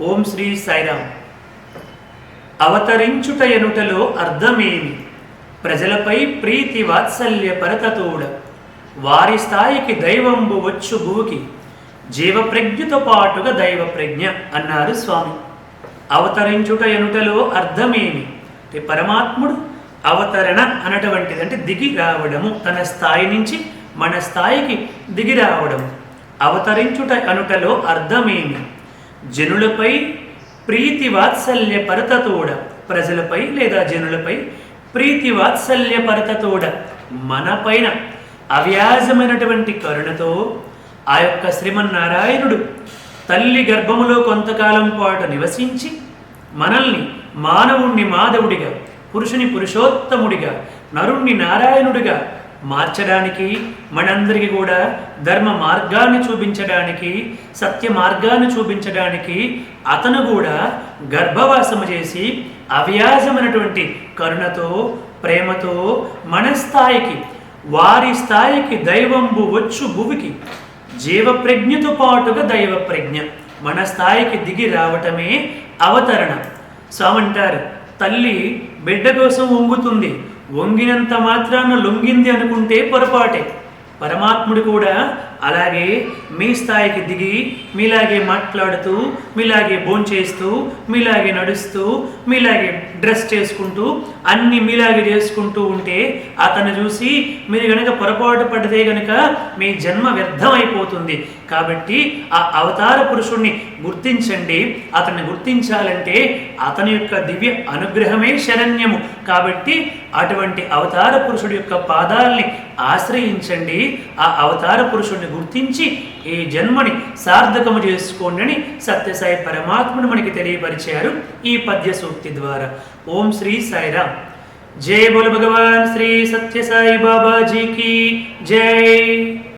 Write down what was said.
ఓం శ్రీ సాయిరామ్. అవతరించుట ఎనుటలో అర్థమేమి? ప్రజలపై ప్రీతి వాత్సల్య పరతతోడ. వారి స్థాయికి దైవంబు వచ్చు భూకి. జీవప్రజ్ఞతో పాటుగా దైవ ప్రజ్ఞ అన్నారు స్వామి. అవతరించుట ఎనుటలో అర్థమేమి? అంటే పరమాత్ముడు అవతరణ అనటువంటిది అంటే దిగి రావడము. తన స్థాయి నుంచి మన స్థాయికి దిగి రావడము. అవతరించుట అనుటలో అర్థమేమి? జనులపై ప్రీతి వాత్సల్య పరతతోడ ప్రజలపై లేదా జనులపై ప్రీతి వాత్సల్య పరతతోడ మనపైన అవ్యాజమైనటువంటి కరుణతో ఆ యొక్క శ్రీమన్నారాయణుడు తల్లి గర్భములో కొంతకాలం పాటు నివసించి మనల్ని మానవుణ్ణి మాధవుడిగా పురుషుని పురుషోత్తముడిగా నరుణ్ణి నారాయణుడిగా మార్చడానికి మనందరికీ కూడా ధర్మ మార్గాన్ని చూపించడానికి సత్య మార్గాన్ని చూపించడానికి అతను కూడా గర్భవాసము చేసి అవ్యాజమైనటువంటి కరుణతో ప్రేమతో మన స్థాయికి వారి స్థాయికి దైవంబు వచ్చు భువికి జీవప్రజ్ఞతో పాటుగా దైవ ప్రజ్ఞ మన స్థాయికి దిగి రావటమే అవతరణ. స్వామంటారు తల్లి బిడ్డ కోసం వంగుతుంది వంగినంత మాత్రాన లొంగింది అనుకుంటే పొరపాటే. పరమాత్ముడు కూడా అలాగే మీ స్థాయికి దిగి మీలాగే మాట్లాడుతూ మీలాగే భోంచేస్తూ మీలాగే నడుస్తూ మీలాగే డ్రెస్ చేసుకుంటూ అన్ని మీలాగే చేసుకుంటూ ఉంటే అతను చూసి మీరు కనుక పొరపాటు పడితే కనుక మీ జన్మ వ్యర్థమైపోతుంది. కాబట్టి ఆ అవతార పురుషుణ్ణి గుర్తించండి. అతన్ని గుర్తించాలంటే అతని యొక్క దివ్య అనుగ్రహమే శరణ్యము. కాబట్టి అటువంటి అవతార పురుషుడి యొక్క పాదాల్ని ఆశ్రయించండి. ఆ అవతార పురుషుడిని గుర్తించి ఈ జన్మని సార్థకము చేసుకోండి అని సత్యసాయి పరమాత్మను మనకి తెలియపరిచారు ఈ పద్య సూక్తి ద్వారా. ఓం శ్రీ సాయిరామ్ జై బోల్ భగవాన్ శ్రీ సత్యసాయి బాబాజీకి జై.